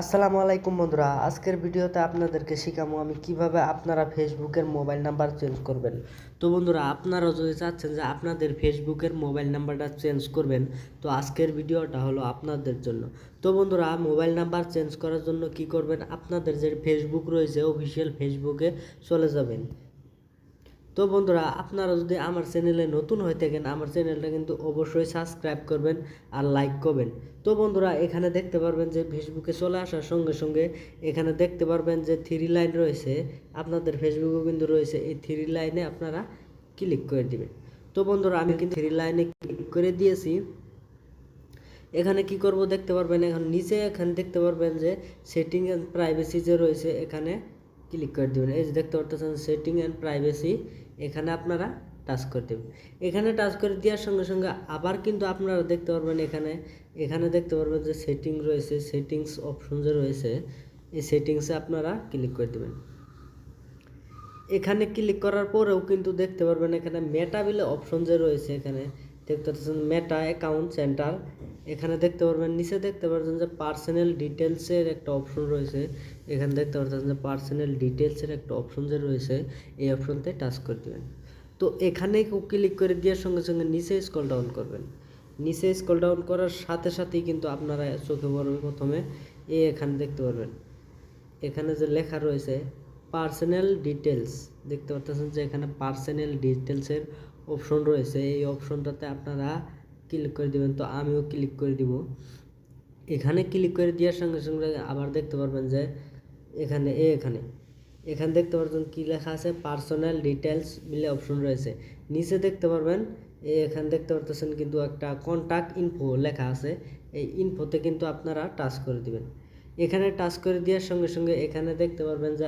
আসসালামু আলাইকুম বন্ধুরা, আজকের ভিডিওতে আপনাদেরকে শেখাবো আমি কীভাবে আপনারা ফেসবুকের মোবাইল নাম্বার চেঞ্জ করবেন। তো বন্ধুরা, আপনারা যদি চাচ্ছেন যে আপনাদের ফেসবুকের মোবাইল নাম্বারটা চেঞ্জ করবেন, তো আজকের ভিডিওটা হলো আপনাদের জন্য। তো বন্ধুরা, মোবাইল নাম্বার চেঞ্জ করার জন্য কি করবেন? আপনাদের যে ফেসবুক রয়েছে, অফিসিয়াল ফেসবুকে চলে যাবেন। তো বন্ধুরা, আপনারা যদি আমার চ্যানেলে নতুন হয়ে থাকেন, আমার চ্যানেলটা কিন্তু অবশ্যই সাবস্ক্রাইব করবেন আর লাইক করবেন। তো বন্ধুরা, এখানে দেখতে পারবেন যে ফেসবুকে চলে আসার সঙ্গে সঙ্গে এখানে দেখতে পারবেন যে থ্রি লাইন রয়েছে। আপনাদের ফেসবুকেও কিন্তু রয়েছে। এই থ্রি লাইনে আপনারা ক্লিক করে দিবেন। তো বন্ধুরা, আমি কিন্তু থ্রি লাইনে ক্লিক করে দিয়েছি। এখানে কি করব দেখতে পারবেন, এখন নিচে এখানে দেখতে পারবেন যে সেটিং অ্যান্ড প্রাইভেসি যে রয়েছে, এখানে ক্লিক করে দেবেন। এই যে দেখতে পারতেছেন সেটিং অ্যান্ড প্রাইভেসি এখানে আপনারা টাচ করে দেবেন। এখানে টাচ করে দেওয়ার সঙ্গে সঙ্গে আবার কিন্তু আপনারা দেখতে পারবেন এখানে এখানে দেখতে পারবেন যে সেটিং রয়েছে সেটিংস অপশন যে রয়েছে, এই সেটিংসে আপনারা ক্লিক করে দেবেন। এখানে ক্লিক করার পরেও কিন্তু দেখতে পারবেন এখানে মেটা বিলে অপশন যে রয়েছে এখানে, দেখতে পাচ্ছেন মেটা অ্যাকাউন্ট সেন্টার এখানে দেখতে পারবেন, নিচে দেখতে পারছেন যে পার্সোনাল ডিটেলসের একটা অপশন রয়েছে। এখানে দেখতে পাচ্ছেন যে পার্সোনাল ডিটেলসের একটা অপশন যে রয়েছে, এই অপশনতে টাচ করে দেবেন। তো এখানে ক্লিক করে দেওয়ার সঙ্গে সঙ্গে নিচে স্কল ডাউন করবেন। নিচে স্কল ডাউন করার সাথে সাথেই কিন্তু আপনারা চোখে পড়বে প্রথমে। এ এখানে দেখতে পারবেন। এখানে যে লেখা রয়েছে পার্সোনাল ডিটেলস দেখতে পাচ্ছেন যে এখানে পার্সোনাল ডিটেলসের অপশন রয়েছে। এই অপশনটাতে আপনারা ক্লিক করে দেবেন, তো আমিও ক্লিক করে দিব। এখানে ক্লিক করে দেওয়ার সঙ্গে সঙ্গে আবার দেখতে পারবেন যে এখানে, এ এখানে। এখানে দেখতে পারবেন কি লেখা আছে? পার্সোনাল ডিটেলস মিলে অপশন রয়েছে। নিচে দেখতে পারবেন এখানে দেখতে পারতেছেন কিন্তু একটা কন্ট্যাক্ট ইনফো লেখা আছে। এই ইনফোতে কিন্তু আপনারা টাচ করে দিবেন। এখানে টাচ করে দেওয়ার সঙ্গে সঙ্গে এখানে দেখতে পারবেন যে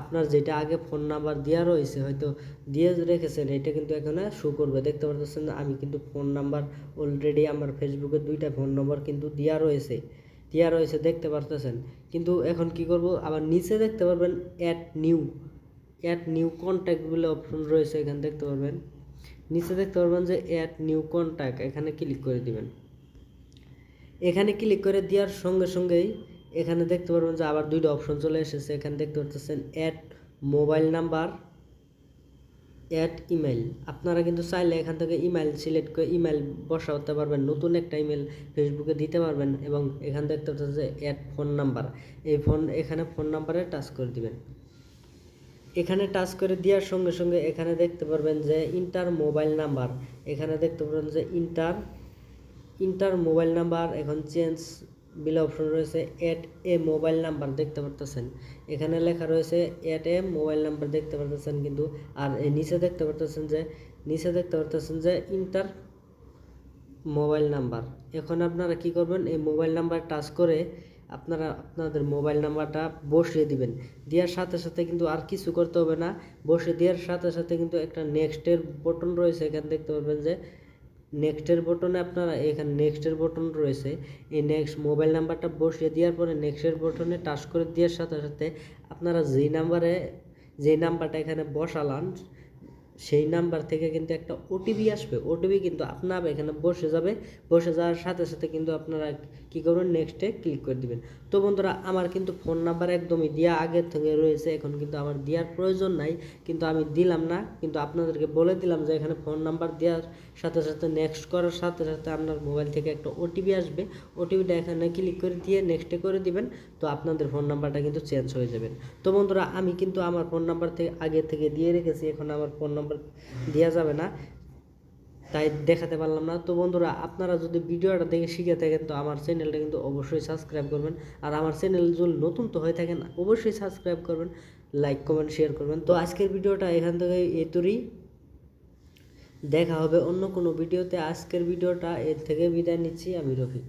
আপনার যেটা আগে ফোন নাম্বার দেওয়া রয়েছে, হয়তো দিয়ে রেখেছেন, এটা কিন্তু এখানে শো করবে। দেখতে পারতেছেন, আমি কিন্তু ফোন নাম্বার অলরেডি আমার ফেসবুকে দুইটা ফোন নম্বর কিন্তু দেওয়া রয়েছে দেওয়া রয়েছে, দেখতে পারতেছেন। কিন্তু এখন কি করব, আবার নিচে দেখতে পারবেন add new add new contact বলে অপশন রয়েছে এখানে, দেখতে পারবেন। নিচে দেখতে পারবেন যে অ্যাড নিউ কন্ট্যাক্ট এখানে ক্লিক করে দিবেন। এখানে ক্লিক করে দেওয়ার সঙ্গে সঙ্গেই এখানে দেখতে পারবেন যে আবার দুইটা অপশন চলে এসেছে। এখানে দেখতে পাচ্ছেন add mobile number add email আপনারা কিন্তু চাইলে এখান থেকে ইমেল সিলেক্ট করে ইমেল বসাতে পারবেন, নতুন একটা ইমেল ফেসবুকে দিতে পারবেন এবং এখান দেখতে পাচ্ছেন যে অ্যাড ফোন নাম্বার এই ফোন এখানে ফোন নাম্বারে টাচ করে দিবেন। এখানে টাচ করে দেওয়ার সঙ্গে সঙ্গে এখানে দেখতে পারবেন যে ইন্টার মোবাইল নাম্বার এখানে দেখতে পারবেন যে ইন্টার ইন্টার মোবাইল নাম্বার এখন চেঞ্জ বিলে অপশন রয়েছে অ্যাড এ মোবাইল নাম্বার দেখতে পারতেছেন। এখানে লেখা রয়েছে অ্যাড এ মোবাইল নাম্বার দেখতে পারতেছেন কিন্তু, আর নিচে দেখতে পারতেছেন যে, নিচে দেখতে পারতেছেন যে ইন্টার মোবাইল নাম্বার এখন আপনারা কি করবেন, এই মোবাইল নাম্বার টাচ করে আপনারা আপনাদের মোবাইল নাম্বারটা বসিয়ে দিবেন। দেওয়ার সাথে সাথে কিন্তু আর কিছু করতে হবে না। বসে দেওয়ার সাথে সাথে কিন্তু একটা নেক্সটের বটন রয়েছে। এখানে দেখতে পারবেন যে নেক্সটের বটনে আপনারা, এখানে নেক্সটের বটন রয়েছে। এই নেক্সট মোবাইল নাম্বারটা বসিয়ে দেওয়ার পরে নেক্সটের বটনে টাচ করে দেওয়ার সাথে সাথে আপনারা যেই নাম্বারে যেই নাম্বারটা এখানে বসালান সেই নাম্বার থেকে কিন্তু একটা ওটিপি আসবে। ওটিপি কিন্তু আপনার এখানে বসে যাবে। বসে যাওয়ার সাথে সাথে কিন্তু আপনারা কী করবেন? নেক্সটে ক্লিক করে দিবেন। তো বন্ধুরা, আমার কিন্তু ফোন নাম্বার একদমই দেওয়া আগের থেকে রয়েছে। এখন কিন্তু আমার দেওয়ার প্রয়োজন নাই। কিন্তু আমি দিলাম না। কিন্তু আপনাদেরকে বলে দিলাম যে এখানে ফোন নাম্বার দেওয়ার সাথে সাথে নেক্সট করার সাথে সাথে আপনার মোবাইল থেকে একটা ওটিপি আসবে। ওটিপিটা এখানে ক্লিক করে দিয়ে নেক্সটে করে দিবেন। তো আপনাদের ফোন নাম্বারটা কিন্তু চেঞ্জ হয়ে যাবেন তো বন্ধুরা, আমি কিন্তু আমার ফোন নাম্বার থেকে আগে থেকে দিয়ে রেখেছি। এখন আমার ফোন নাম্বার দেওয়া যাবে না। তাই দেখাতে পারলাম না। তো বন্ধুরা, আপনারা যদি ভিডিওটা দেখে শিখে থাকেন, তো আমার চ্যানেলটা কিন্তু অবশ্যই সাবস্ক্রাইব করবেন। আর আমার চ্যানেল যদি নতুন তো হয়ে থাকেন, অবশ্যই সাবস্ক্রাইব করবেন লাইক কমেন্ট শেয়ার করবেন। তো আজকের ভিডিওটা এখান থেকে এতরই দেখা হবে অন্য কোনো ভিডিওতে। আজকের ভিডিওটা এর থেকে বিদায় নিচ্ছি। আমি রফিক।